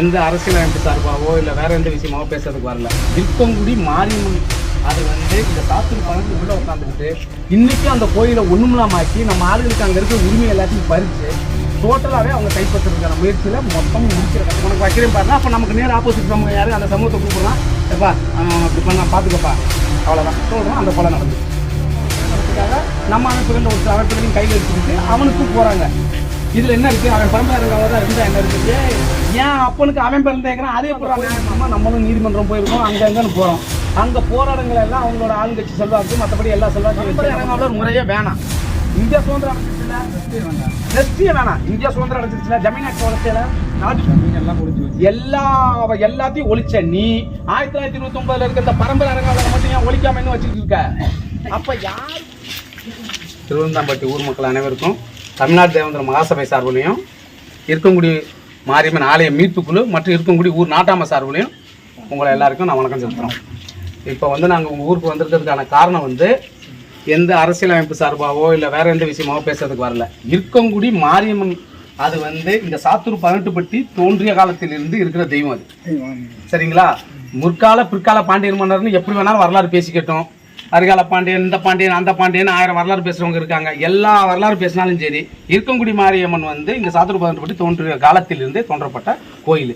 எந்த அரசியலமைப்பு சார்பாவோ இல்லை வேற எந்த விஷயமாவோ பேசுறதுக்கு வரல. இருக்கங்குடி மாரியம்மன். அது வந்து இந்த சாத்தூர் பணத்துக்கு உள்ள உட்காந்துக்கிட்டு இன்னைக்கு அந்த கோயிலை ஒண்ணுமில்லாமாக்கி நம்ம ஆளுகளுக்கு அங்கே இருக்கிற உரிமை எல்லாத்தையும் பறிச்சு டோட்டலாகவே அவங்க கைப்பற்றுறதுக்கான முயற்சியில் மொத்தம் முடிக்கிற உனக்கு வைக்கிறேன் பாருங்க. அப்போ நமக்கு நேர் ஆப்போசிட் சமூகம் யார்? அந்த சமூகத்தை கூப்பிடலாம். எப்பா அவன் அப்படி பண்ணா பார்த்துக்கப்பா அவ்வளோதான் சொல்கிறோம் அந்த கொலை நடந்து நம்ம அமைப்புகள் ஒரு அமைப்புகளையும் கையில் எடுத்துக்கிட்டு அவனுக்கும் போகிறாங்க இதுல என்ன இருக்கு? அவன் பரம்பரை தான் இருந்தா என்ன இருக்கு? ஏன் அப்பனுக்கு அவன் பிறந்தேங்கிறான் அதே போறாங்க நம்ம நம்மளும் நீதிமன்றம் போயிருக்கோம். அங்க அங்கன்னு போறோம். அங்க போராட்டங்கள் எல்லாம் அவங்களோட ஆளுங்கட்சி செல்வாக்கு மற்றபடி எல்லா செல்வாக்கும் முறையே வேணாம். இந்தியா சுதந்திரம் அடைச்சிருச்சுல ஜஸ்டியே வேணாம். இந்தியா சுதந்திரம் அடைச்சிருச்சுல ஜமீன் ஆக்ட் வளர்ச்சியில? எல்லா எல்லாத்தையும் ஒழிச்ச நீ ஆயிரத்தி தொள்ளாயிரத்தி இருபத்தி ஒன்பதுல இருக்க இந்த பரம்பரை அரங்காவலரை மட்டும் ஏன் ஒழிக்காம வச்சுட்டு இருக்க? அப்ப யார் திருவந்தாம்பட்டி ஊர் மக்கள் அனைவருக்கும் தமிழ்நாடு தேவேந்திர மகாசபை சார்பிலையும் இருக்கங்குடி மாரியம்மன் ஆலய மீட்புக்குழு மற்றும் இருக்கங்குடி ஊர் நாட்டாம சார்பிலையும் உங்களை எல்லாருக்கும் நான் வணக்கம் செலுத்துகிறோம் இப்போ வந்து நாங்கள் உங்கள் ஊருக்கு வந்திருக்கிறதுக்கான காரணம் வந்து எந்த அரசியலமைப்பு சார்பாவோ இல்லை வேற எந்த விஷயமாவோ பேசுறதுக்கு வரல. இருக்கங்குடி மாரியம்மன் அது வந்து இந்த சாத்தூர் பதினெட்டுப்பட்டி தோன்றிய காலத்திலிருந்து இருக்கிற தெய்வம் அது. சரிங்களா? முற்கால பிற்கால பாண்டியன் மன்னர்னு எப்படி வேணாலும் வரலாறு பேசிக்கட்டும். அருகால பாண்டியன் இந்த பாண்டியன் அந்த பாண்டியன் ஆயிரம் வரலாறு பேசுறவங்க இருக்காங்க. எல்லா வரலாறு பேசினாலும் சரி இருக்கங்குடி மாரியம்மன் வந்து இந்த சாத்தூர் பற்றி தோன்றிய காலத்திலிருந்தே தோன்றப்பட்ட கோயில்.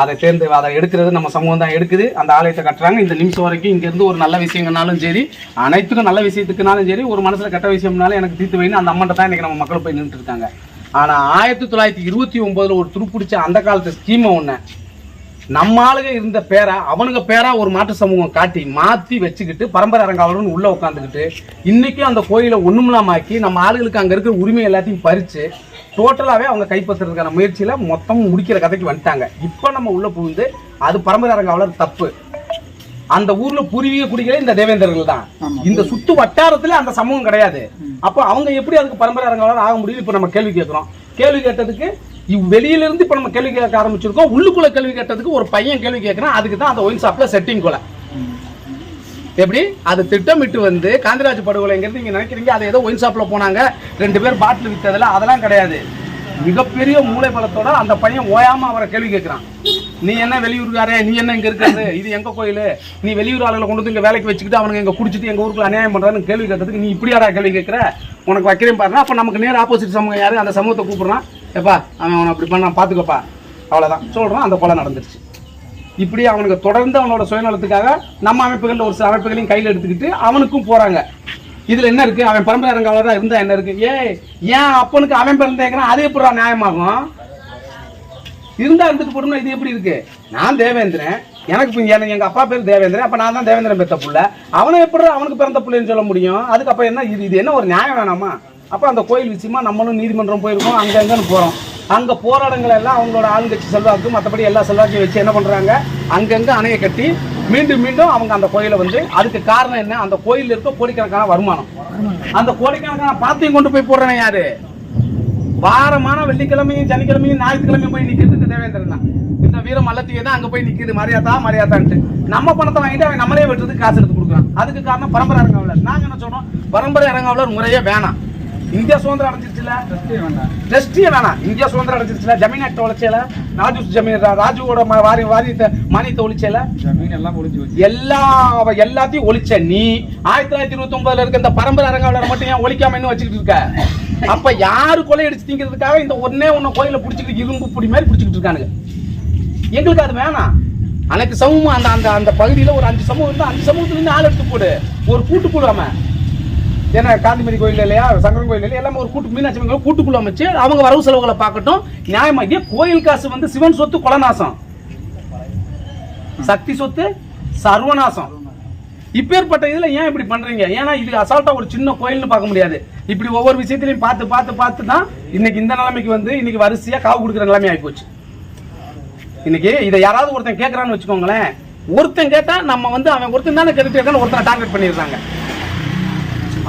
அதை தேர்ந்து அதை எடுக்கிறது நம்ம சமூகம் தான் எடுக்குது. அந்த ஆலயத்தை கட்டுறாங்க. இந்த நிமிஷம் வரைக்கும் இங்கேருந்து ஒரு நல்ல விஷயங்கள்னாலும் சரி அனைத்துக்கும் நல்ல விஷயத்துக்குனாலும் சரி ஒரு மனசில் கெட்ட விஷயம்னாலும் எனக்கு தீர்த்து வைன்னு அந்த அம்மன்ட்ட தான் இன்னைக்கு நம்ம மக்கள் போய் நின்றுட்டு இருக்காங்க. ஆனால் ஆயிரத்தி தொள்ளாயிரத்தி இருபத்தி ஒம்போதில் ஒரு துருப்பிடிச்ச அந்த காலத்து ஸ்கீமை ஒன்று நம்ம ஆளுங்க இருந்த பேரை அவனுங்க பேரா ஒரு மாற்று சமூகம் காட்டி மாத்தி வச்சுக்கிட்டு பரம்பரை அரங்காவலர்னு உள்ள உட்காந்துக்கிட்டு இன்னைக்கும் அந்த கோயிலை ஒண்ணுமில்லாமாக்கி நம்ம ஆளுகளுக்கு அங்க இருக்கிற உரிமை எல்லாத்தையும் பறிச்சு டோட்டலாவே அவங்க கைப்பற்றுறதுக்கான முயற்சியில மொத்தம் முடிக்கிற கதைக்கு வந்துட்டாங்க. இப்போ நம்ம உள்ள புகுந்து அது பரம்பரை அரங்காவலர் தப்பு. அந்த ஊர்ல பூர்வீக குடிகளே இந்த தேவேந்திரர்கள் தான். இந்த சுத்து வட்டாரத்துல அந்த சமூகம் கிடையாது. அப்ப அவங்க எப்படி அதுக்கு பரம்பரை அரங்காவலர் ஆக முடியும்? இப்ப நம்ம கேள்வி கேட்கிறோம் கேள்வி கேட்டதுக்கு இவ் வெளியில இருந்து நம்ம கேள்வி கேட்க ஆரம்பிச்சிருக்கோம். உள்ளுக்குள்ள கேள்வி கேட்டதுக்கு ஒரு பையன் கேள்வி கேட்கறான். அதுக்கு தான் அந்த ஒயின் ஷாப்பில் செட்டிங் கொலை. எப்படி? அது திட்டமிட்டு வந்து காந்திராஜ் படுகொலைங்கிறது நீங்கள் நினைக்கிறீங்க? அது ஏதோ ஒயின் ஷாப்பில் போனாங்க. ரெண்டு பேர் பாட்டில் விற்றதில்ல அதெல்லாம் கிடையாது. மிகப்பெரிய மூளை பலத்தோட அந்த பையன் ஓயாமல் அவரை கேள்வி கேட்குறான். நீ என்ன வெளியூருக்காரே நீ என்ன இங்கே இருக்கிறது இது எங்க கோயில்? நீ வெளியூர் ஆளுகளை கொண்டு வந்து இங்கே வேலைக்கு வச்சுக்கிட்டு அவனுங்க இங்கே குடிச்சிட்டு எங்கள் ஊருக்குள்ள அநியாயம் பண்ணுறான்னு கேள்வி கேட்டதுக்கு நீ இப்படியாடா கேள்வி கேட்குற? உனக்கு வைக்கிறேன் பாருங்க. அப்போ நமக்கு நேர் ஆப்போசிட் சமூகம் யார்? அந்த சமூகத்தை கூப்பிட்றான். எப்பா அவன் அவனை அப்படி பண்ணான் பார்த்துக்கப்பா அவ்வளோதான் சொல்கிறான் அந்த கொலை நடந்துருச்சு. இப்படி அவனுக்கு தொடர்ந்து அவனோட சுயநலத்துக்காக நம்ம அமைப்புகளில் ஒரு சில அமைப்புகளையும் கையில் எடுத்துக்கிட்டு அவனுக்கும் போகிறாங்க இதில் என்ன இருக்குது அவன் பரம்பரை அரங்காவலரா இருந்தால் என்ன இருக்குது ஏய் ஏன் அப்பனுக்கு அவன் பிறந்தேங்கிறான் அது எப்படி நியாயமாகும். இருந்தால் இருந்துட்டு போடணும் இது எப்படி இருக்குது நான் தேவேந்திரன். எனக்கு எனக்கு எங்கள் அப்பா பேர் தேவேந்திரன். அப்போ நான் தான் தேவேந்திரன் பெற்ற புள்ள. அவனை எப்படி அவனுக்கு பிறந்த புள்ளைன்னு சொல்ல முடியும்? அதுக்கப்புறம் என்ன? இது இது என்ன ஒரு நியாயம் வேணாமா? அப்போ அந்த கோயில் விஷயமா நம்மளும் நீதிமன்றம் போயிருக்கோம் அங்கங்கன்னு போகிறோம் போறோம். அங்க எல்லாம் அவங்களோட ஆளுங்கட்சி செல்வாக்கு மற்றபடி எல்லா செல்வாக்கையும் வச்சு என்ன பண்றாங்க? அங்கங்கே அணையை கட்டி மீண்டும் மீண்டும் அவங்க அந்த கோயிலை வந்து அதுக்கு காரணம் என்ன? அந்த கோயிலில் இருக்க கோடிக்கணக்கான வருமானம். அந்த கோடிக்கணக்கான பாத்தையும் கொண்டு போய் போடுறேன் யாரு? வாரமான வெள்ளிக்கிழமையும் சனிக்கிழமையும் ஞாயிற்றுக்கிழமையும் போய் நிற்கிறது இந்த தேவேந்திரன் தான். இந்த வீரம் மல்லத்தியே தான் அங்க போய் நிற்கிது மரியாதா மரியாதான்ட்டு. நம்ம பணத்தை வாங்கிட்டு அவன் நம்மளே வெட்டுறதுக்கு காசு எடுத்து கொடுக்குறான். அதுக்கு காரணம் பரம்பரை அரங்காவலர் நாங்க என்ன சொல்றோம்? பரம்பரை அரங்காவலர் முறையே வேணாம். இந்தியா சுதந்திரம் அடைஞ்சிருச்சுல? ட்ரஸ்டியே வேணாம். இந்தியா சுதந்திரம் அடைஞ்சிருச்சுல? ஜமீன் ஆக்ட் ஒழிச்சல? ராஜு ஜமீன் ராஜுவோட வாரி வாரியத்தை மானியத்தை ஒழிச்சல? எல்லா எல்லாத்தையும் ஒழிச்ச நீ ஆயிரத்தி தொள்ளாயிரத்தி இருபத்தி ஒன்பதுல இருக்க இந்த பரம்பரை அரங்காவலரை மட்டும் ஏன் ஒழிக்காம இன்னும் வச்சுக்கிட்டு இருக்க? அப்ப யாரு கொலை அடிச்சு திங்கிறதுக்காக இந்த ஒன்னே ஒன்னு கோயில புடிச்சுக்கிட்டு இரும்பு புடி மாதிரி புடிச்சுக்கிட்டு இருக்கானுங்க. எங்களுக்கு அது வேணாம். அனைத்து சமூகம் அந்த அந்த அந்த பகுதியில ஒரு அஞ்சு சமூகம் இருந்தா அஞ்சு சமூகத்துல இருந்து ஆள் எடுத்து போடு. ஒரு கூட்டு போடாம ஏன்னா காந்திமதி கோயில் இல்லையா சங்கரன் கோயில் இல்லையா எல்லாமே ஒரு கூட்டு மீனாட்சி அம்மன் கூட்டுக்குள்ள அமைச்சு அவங்க வரவு செலவுகளை பார்க்கட்டும். நியாயமா இதே கோயில் காசு வந்து சிவன் சொத்து குலநாசம். சக்தி சொத்து சர்வநாசம். இப்பேற்பட்ட இதில் ஏன் இப்படி பண்ணுறீங்க ஏன்னா இது அசால்ட்டாக ஒரு சின்ன கோயில்னு பார்க்க முடியாது. இப்படி ஒவ்வொரு விஷயத்திலையும் பார்த்து பார்த்து பார்த்து தான் இன்னைக்கு இந்த நிலைமைக்கு வந்து இன்னைக்கு வரிசையாக காவு கொடுக்குற நிலைமை ஆகி போச்சு. இன்னைக்கு இதை யாராவது ஒருத்தன் கேட்குறான்னு வச்சுக்கோங்களேன். ஒருத்தன் கேட்டால் நம்ம வந்து அவன் ஒருத்தன் தானே கேட்டுட்டு இருக்கான்னு ஒருத்தனை டார்கெட் பண்ணிடுறாங்க.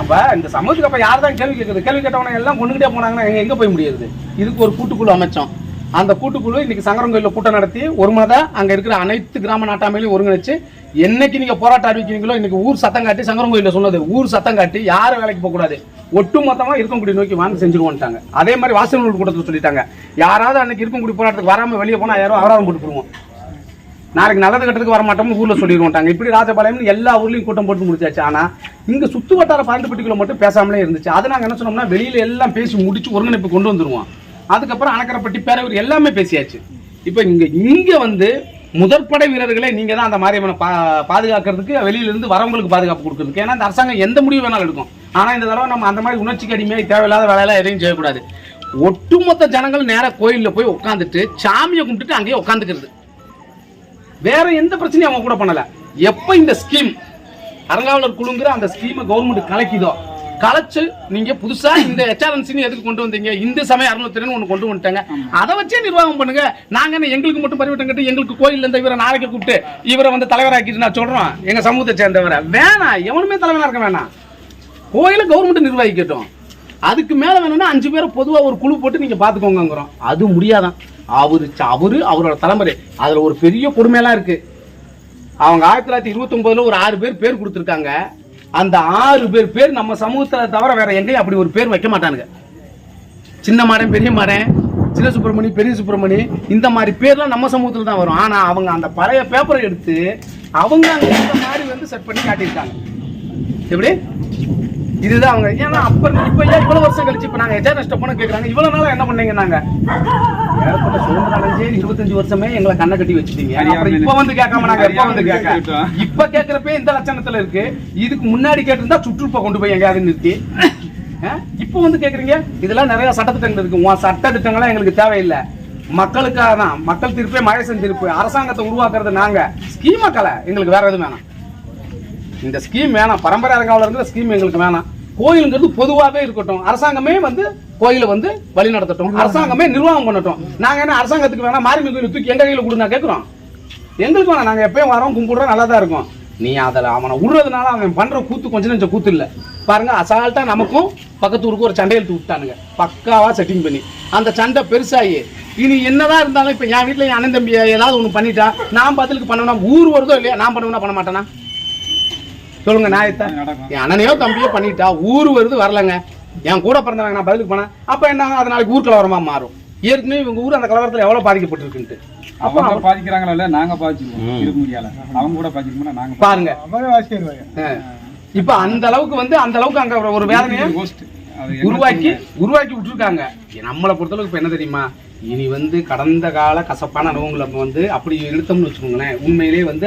அப்ப இந்த சமூகத்துக்கு அப்ப யார் தான் கேள்வி கேட்குறது கேள்வி கேட்டவங்க எல்லாம் கொண்டுகிட்டே போனாங்கன்னா எங்க எங்க போய் முடியாது? இதுக்கு ஒரு கூட்டுக்குழு அமைச்சோம். அந்த கூட்டுக்குழு இன்னைக்கு சங்கரம் கோயிலில் கூட்டம் நடத்தி ஒரு மனதா அங்கே இருக்கிற அனைத்து கிராம நாட்டாமையிலையும் ஒருங்கிணைச்சு என்னைக்கு நீங்கள் போராட்டம் அறிவிக்கிறீங்களோ இன்னைக்கு ஊர் சத்தம் காட்டி சங்கரம் கோயிலில் சொன்னது ஊர் சத்தம் காட்டி யாரும் வேலைக்கு போகக்கூடாது ஒட்டு மொத்தமாக இருக்கங்குடி நோக்கி வாங்க செஞ்சிருவோம்ட்டாங்க அதே மாதிரி வாசல் கூட்டத்தில் சொல்லிட்டாங்க. யாராவது அன்னைக்கு இருக்கங்குடி போராட்டத்துக்கு வராமல் வெளியே போனால் யாரும் அபராதம் போட்டு போடுவோம். நாளைக்கு நல்லது கட்டத்துக்கு வர மாட்டோம்னு ஊர்ல சொல்லிடுவோம்ட்டாங்க இப்படி ராஜபாளையம்னு எல்லா ஊர்லேயும் கூட்டம் போட்டு முடிச்சாச்சு. ஆனால் இங்கே சுற்று வட்டார பன்னெண்டுப்பட்டிக்குள்ள மட்டும் பேசாமலே இருந்துச்சு. அதை நாங்கள் என்ன சொன்னோம்னா வெளியில் எல்லாம் பேசி முடிச்சு ஒருங்கிணைப்பு கொண்டு வந்துருவோம். அதுக்கப்புறம் அணக்கரைப்பட்டி பேரவர் எல்லாமே பேசியாச்சு. இப்போ இங்கே இங்கே வந்து முதற்படை வீரர்களே நீங்கள் தான் அந்த மாரியம்மனை பா பாதுகாக்கிறதுக்கு வெளியிலேருந்து வரவங்களுக்கு பாதுகாப்பு கொடுக்குறதுக்கு. ஏன்னா இந்த அரசாங்கம் எந்த முடிவு வேணாலும் எடுக்கும். ஆனால் இந்த தடவை நம்ம அந்த மாதிரி உணர்ச்சிக்கு அடிமையாக தேவையில்லாத வேலையெல்லாம் எதையும் செய்யக்கூடாது. ஒட்டுமொத்த ஜனங்கள் நேராக கோயிலில் போய் உட்காந்துட்டு சாமியை கும்பிட்டுட்டு அங்கேயே உட்காந்துக்கிறது வேற எந்த பிரச்சனையும் அவங்க கூட பண்ணல. எப்ப இந்த ஸ்கீம் அறங்காவலர் குழுங்கிற அந்த ஸ்கீமை கவர்மெண்ட் கலக்கிதோ கலைச்சு நீங்க புதுசா இந்த ஹெச்ஆர்என்சி எதுக்கு கொண்டு வந்தீங்க? இந்து சமய அறுநூத்தி ஒண்ணு கொண்டு வந்துட்டாங்க. அதை வச்சே நிர்வாகம் பண்ணுங்க. நாங்க என்ன எங்களுக்கு மட்டும் பரிவட்டம் கட்டி எங்களுக்கு கோயில் இருந்த இவரை நாளைக்கு கூப்பிட்டு இவரை வந்து தலைவராக்கிட்டு நான் சொல்றோம். எங்க சமூகத்தை சேர்ந்தவரை. வேணாம் எவனுமே தலைவராக இருக்க வேணாம். கோயில கவர்மெண்ட் நிர்வகிக்கட்டும். அதுக்கு மேலே வேணும்னா அஞ்சு பேரை பொதுவாக ஒரு குழு போட்டு நீங்கள் பார்த்துக்கோங்கிறோம் அது முடியாதான். அவர் அவரு அவரோட தலைமுறை. அதில் ஒரு பெரிய கொடுமையெல்லாம் இருக்குது அவங்க ஆயிரத்தி தொள்ளாயிரத்தி இருபத்தொம்போதில் ஒரு ஆறு பேர் பேர் கொடுத்துருக்காங்க. அந்த ஆறு பேர் பேர் நம்ம சமூகத்தில் தவிர வேற எங்கேயும் அப்படி ஒரு பேர் வைக்க மாட்டானுங்க. சின்ன மாடன் பெரிய மாடன் சின்ன சுப்பிரமணி பெரிய சுப்பிரமணி இந்த மாதிரி பேர்லாம் நம்ம சமூகத்தில் தான் வரும். ஆனால் அவங்க அந்த பழைய பேப்பரை எடுத்து அவங்க அந்த இந்த மாதிரி வந்து செட் பண்ணி காட்டியிருக்காங்க. எப்படி? இதுதான் அவங்க. ஏன்னா அப்ப இப்ப ஏன் இவ்வளவு வருஷம் கழிச்சு இப்ப நாங்க எஜா நஷ்டம் போன கேக்குறாங்க. இவ்வளவு நாளா என்ன பண்ணீங்க நாங்க ஏற்பட்ட சுதந்திரம் அடைஞ்சே இருபத்தஞ்சு வருஷமே எங்களை கண்ணை கட்டி வச்சுட்டீங்க. இப்ப வந்து கேட்காம நாங்க எப்ப வந்து கேட்க? இப்ப கேக்குறப்ப இந்த லட்சணத்துல இருக்கு. இதுக்கு முன்னாடி கேட்டிருந்தா சுற்றுப்ப கொண்டு போய் எங்கேயாவது நிறுத்தி? இப்ப வந்து கேக்குறீங்க இதெல்லாம் நிறைய சட்டத்திட்டங்கள் இருக்கு. உன் சட்ட திட்டங்கள்லாம் எங்களுக்கு தேவையில்லை. மக்களுக்காக தான். மக்கள் தீர்ப்பே மகேசன் தீர்ப்பு அரசாங்கத்தை உருவாக்குறது நாங்க. ஸ்கீமா கலை. எங்களுக்கு வேற எதுவும் வேணாம். இந்த ஸ்கீம் வேணாம். பரம்பரை அரங்காவலருங்கிற ஸ்கீம் எங்களுக்கு வேணாம். கோயிலுங்கிறது பொதுவாகவே இருக்கட்டும். அரசாங்கமே வந்து கோயிலை வந்து வழி நடத்தட்டும். அரசாங்கமே நிர்வாகம் பண்ணட்டும். நாங்க என்ன அரசாங்கத்துக்கு வேணா மாரிமி கோயில் தூக்கி எங்க கையில கொடுங்க கேட்குறோம். எங்களுக்கு வேணாம். நாங்க எப்பயும் வரோம் கும்பிடுறோம் நல்லா தான் இருக்கும். நீ அதில் அவனை விடுறதுனால அவன் பண்ற கூத்து கொஞ்சம் நெஞ்ச கூத்து இல்லை. பாருங்க அசால்ட்டா நமக்கும் பக்கத்து ஊருக்கு ஒரு சண்டை இழுத்து விட்டானுங்க. பக்காவா செட்டிங் பண்ணி. அந்த சண்டை பெருசாகி இனி என்னதான் இருந்தாலும் இப்போ என் வீட்டில் என் அண்ணன் தம்பி ஏதாவது ஒன்று பண்ணிட்டா நான் பதிலுக்கு பண்ணணும் ஊர் வருதோ இல்லையா? நான் பண்ணுவேனா பண்ண மாட்டேனா? சொல்லுங்க நாயத்தை என் அண்ணனையோ தம்பியோ பண்ணிட்டா ஊர் வருது வரலங்க. என் கூட பிறந்தவங்க நான் பதிலுக்கு போனேன். அப்ப என்ன அது நாளைக்கு ஊர் கலவரமா மாறும். ஏற்கனவே இவங்க ஊர் அந்த கலவரத்துல எவ்வளவு பாதிக்கப்பட்டிருக்குன்ட்டு. அவங்க பாதிக்கிறாங்களா இல்ல? நாங்க பாதிச்சிருக்கோம் இருக்க முடியல. அவங்க கூட பாதிக்கணும்னா நாங்க பாருங்க. இப்ப அந்த அளவுக்கு வந்து அந்த அளவுக்கு அங்க ஒரு- வேதனையை உருவாக்கி உருவாக்கி விட்டுருக்காங்க. நம்மளை பொறுத்தளவுக்கு இப்ப என்ன தெரியுமா? இனி வந்து கடந்த கால கசப்பான அனுபவங்களை வந்து அப்படி எடுத்தோம்னு வச்சுக்கோங்களேன். உண்மையிலேயே வந்து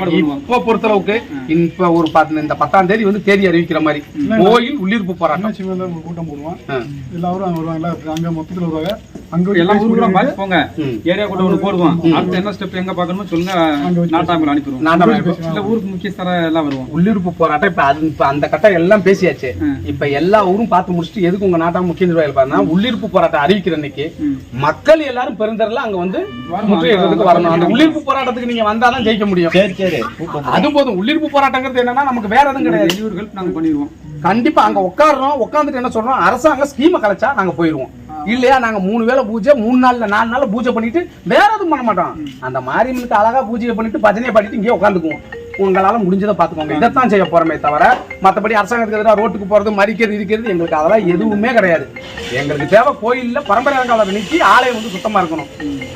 பண்ணுவோம். இப்ப பொறுத்தளவுக்கு இப்ப ஒரு பத்து இந்த பத்தாம் தேதி வந்து தேதி அறிவிக்கிற மாதிரி. கோயில் உள்ளிருப்பு போராட்டம். கூட்டம் போடுவோம். எல்லாரும் அங்க வருவாங்க. எல்லாரும் அங்க மொத்தத்துல வருவாங்க. அங்க எல்லாம் ஊருக்குள்ள பாத்து போங்க. ஏரியா கூட ஒண்ணு போடுவோம். அடுத்து என்ன ஸ்டெப் எங்க பாக்கணுமோ சொல்லுங்க. நாட்டாமல் அனுப்பிடுவோம். நாட்டம் இல்ல ஊருக்கு முக்கியஸ்தர எல்லாம் வருவோம். உள்ளிருப்பு போராட்டம் இப்ப அது இப்ப அந்த கட்டம் எல்லாம் பேசியாச்சு. இப்ப எல்லா ஊரும் பார்த்து முடிச்சுட்டு எதுக்கு உங்க நாட்டா முக்கிய நிர்வாகிகள் பாருன்னா உள்ளிருப்பு போராட்டம் அறிவிக்கிற அன்னைக்கு. மக்கள் எல்லாரும் பெருந்தரல அங்க வந்து முற்றுகையிடுறதுக்கு வரணும். அந்த உள்ளிருப்பு போராட்டத்துக்கு நீங்க வந்தாதான் ஜெயிக்க முடியும். சரி சரி. அது போதும். உள்ளிருப்பு போராட்டங்கிறது என்னன்னா நமக்கு வேற எதுவும் கிடையாது. நாங்க பண்ணிடுவோம். கண்டிப்பா அங்க உட்காடுறோம் உட்காந்துட்டு என்ன சொல்றோம்? அரசாங்கம் ஸ்கீமை கலைச்சா நாங்க போயிருவோம். இல்லையா? நாங்க மூணு வேளை பூஜை மூணு நாள்ல நாலு நாள் பூஜை பண்ணிட்டு வேற எதுவும் பண்ண மாட்டோம். அந்த மாரியம்மனுக்கு அழகா பூஜையை பண்ணிட்டு பஜனையை பண்ணிட்டு இங்கே உட்காந்துக்குவோம். உங்களால முடிஞ்சதை பாத்துக்கோங்க இதைத்தான் செய்ய போறோமே தவிர மத்தபடி அரசாங்கத்துக்கு எதிராக ரோட்டுக்கு போறது மறிக்கிறது இருக்கிறது எங்களுக்கு அதெல்லாம் எதுவுமே கிடையாது. எங்களுக்கு தேவை கோயில்ல பரம்பரை காலத்தை நிற்கி ஆலயம் வந்து சுத்தமா இருக்கணும்.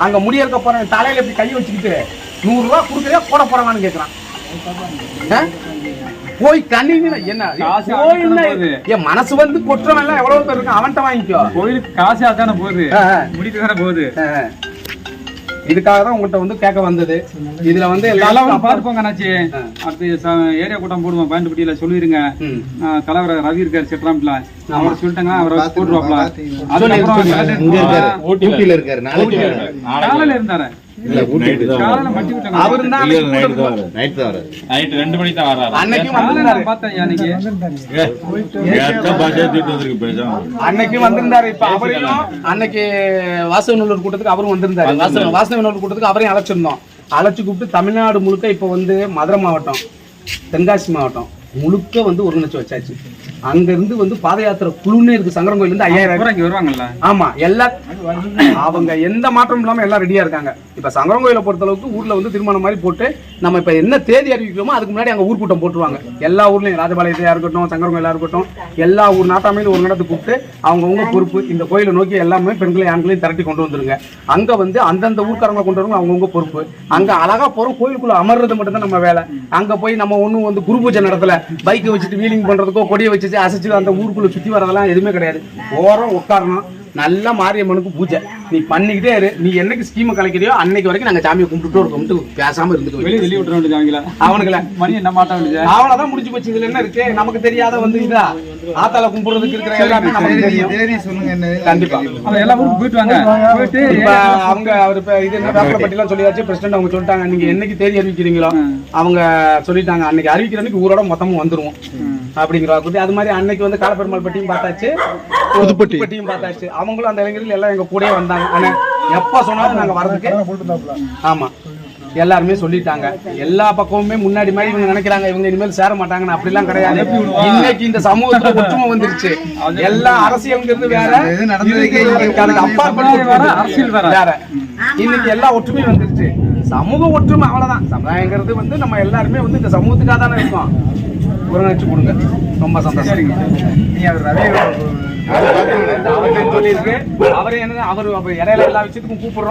அங்க முடியறக்க போற தலையில இப்படி கை வச்சுக்கிட்டு நூறு ரூபா கொடுக்குறியா போட போறவான்னு கேட்கறான் போய் தண்ணி என்ன? கோயில்னா. என் மனசு வந்து கொற்றவன் எல்லாம் எவ்வளவு பேர் இருக்கு அவன்கிட்ட வாங்கிக்கோ. கோயிலுக்கு காசு அதானே போகுது. முடிக்க தானே போகுது. இதுக்காக தான் உங்கள்கிட்ட வந்து கேட்க வந்தது. இதுல வந்து எல்லாம் போங்க அண்ணாச்சி. அடுத்து ஏரியா கூட்டம் போடுவோம். ம். ஆ, தலைவர் ரவி இருக்காரு செட்ராம்ல அவர் சொல்லிட்டாங்க அவரை போட்டுருவாப்ல. சொல்லி- அதுக்கப்புறம் ஊட்டியில இருக்காரு. இருந்தாரு. அன்னைக்கு. வாசவநல்லூர் கூட்டத்துக்கு அவரும் வந்திருந்தாரு. வாசவ வாசவநல்லூர் கூட்டத்துக்கு அவரையும் அழைச்சிருந்தோம். அழைச்சு கூப்பிட்டு தமிழ்நாடு முழுக்க இப்ப வந்து மதுரை மாவட்டம் தென்காசி மாவட்டம். முழுக்க வந்து ஒருங்கிணைச்சு வச்சாச்சு. அங்க இருந்து வந்து பாத யாத்திரை குழுன்னு இருக்கு சங்கரன் கோயில இருந்து ஐயாயிரம் அப்புறம் இங்க வருவாங்கல்ல? ஆமா எல்லா அவங்க எந்த மாற்றமும் இல்லாம எல்லாம் ரெடியா இருக்காங்க. இப்ப சங்கரன் கோயிலை பொறுத்த அளவுக்கு ஊர்ல வந்து திருமணம் மாதிரி போட்டு நம்ம இப்ப என்ன தேதி அறிவிக்கிறோமோ அதுக்கு முன்னாடி அங்க ஊர் கூட்டம் போட்டுருவாங்க. எல்லா ஊர்லயும் ராஜபாளையத்தையா இருக்கட்டும் சங்கரன் கோயிலா இருக்கட்டும் எல்லா ஊர் நாட்டாமையிலும் ஒரு நடத்து கூப்பிட்டு அவங்கவுங்க பொறுப்பு இந்த கோயிலை நோக்கி எல்லாமே பெண்களையும் ஆண்களையும் திரட்டி கொண்டு வந்துருங்க. அங்க வந்து அந்தந்த ஊர்க்காரங்க கொண்டு வரவங்க அவங்கவுங்க பொறுப்பு. அங்க அழகா போறோம் கோயிலுக்குள்ள அமர்றது மட்டும் தான் நம்ம வேலை. அங்க போய் நம்ம ஒண்ணும் வந்து குரு பூஜை நடத்தல. பைக்கை வச்சுட்டு வீலிங் பண்ணுறதுக்கோ கொடியை வச்சுட்டு அசைச்சு அந்த ஊருக்குள்ளே சுற்றி வரதெல்லாம் எதுவுமே கிடையாது. ஓரம் உட்காரணும். நல்ல மாரியம்மனுக்கு பூஜை. நீ பண்ணிக்கிட்டே இரு. நீ என்னைக்கு ஸ்கீமை கலைக்கிறியோ அன்னைக்கு வரைக்கும் நாங்க சாமியை கும்பிட்டுட்டு இருக்கோம். கும்பிட்டு பேசாம இருந்துக்க வெளியே வெளியே விட்டுற வேண்டியது அவங்கள அவனுக்குல மணி என்ன மாட்ட வேண்டியது? அவ்வளவுதான் முடிஞ்சு போச்சு. இதுல என்ன இருக்கு? நமக்கு தெரியாத வந்து இதா? ஆத்தால கும்பிடுறதுக்கு இருக்கிற எல்லாமே நமக்கு தெரியும். தேதி சொல்லுங்க என்ன? கண்டிப்பா. அவன் எல்லா ஊருக்கு போயிட்டு வாங்க. போயிட்டு அவங்க அவர் இது என்ன வேப்பல பட்டிலாம் சொல்லியாச்சு. பிரசிடண்ட் அவங்க சொல்லிட்டாங்க. நீங்க என்னைக்கு தேதி அறிவிக்கிறீங்களோ அவங்க சொல்லிட்டாங்க. அன்னைக்கு அறிவிக்கிற அன்னைக்கு ஊரோட மொத்தமும் வந்துருவோம். அப்படிங்கிற அது மாதிரி அன்னைக்கு வந்து காலப்பெருமாள் பட்டியும் பார்த்தாச்சு. புதுப்பட்டி. பட்டியும் பார்த்தாச்சு. அவங்களும் அந்த இளைஞர்கள் எல்லாம் எங்க கூடயே வந்தாங்க. ஆனா எப்ப சொன்னாலும் நாங்க வரதுக்கு போட்டுருந்தாப்புல ஆமா. எல்லாருமே சொல்லிட்டாங்க. எல்லா பக்கமுமே முன்னாடி மாதிரி இவங்க நினைக்கிறாங்க. இவங்க இனிமேல் சேர மாட்டாங்கன்னு அப்படிலாம் கிடையாது. இன்னைக்கு இந்த சமூகத்துல ஒற்றுமை வந்துருச்சு. எல்லா அரசியல்ங்கிறது வேற. அதுக்கு அப்பாற்பட்ட வேற, அரசியல் வேற. வேற. இன்னைக்கு எல்லா ஒற்றுமையும் வந்துருச்சு. சமூக ஒற்றுமை அவ்வளவுதான். சமுதாயங்கிறது வந்து நம்ம எல்லாருமே வந்து இந்த சமூகத்துக்காக தானே இருக்கோம். ஒருங்கிணைச்சு கொடுங்க. ரொம்ப சந்தோஷம். நீ அவர் ரவி அவர்கிட்ட சொல்லியிருக்கு. அவரு என்ன அவர் இடையில எல்லா விஷயத்துக்கும் கூப்பிடுறோம்.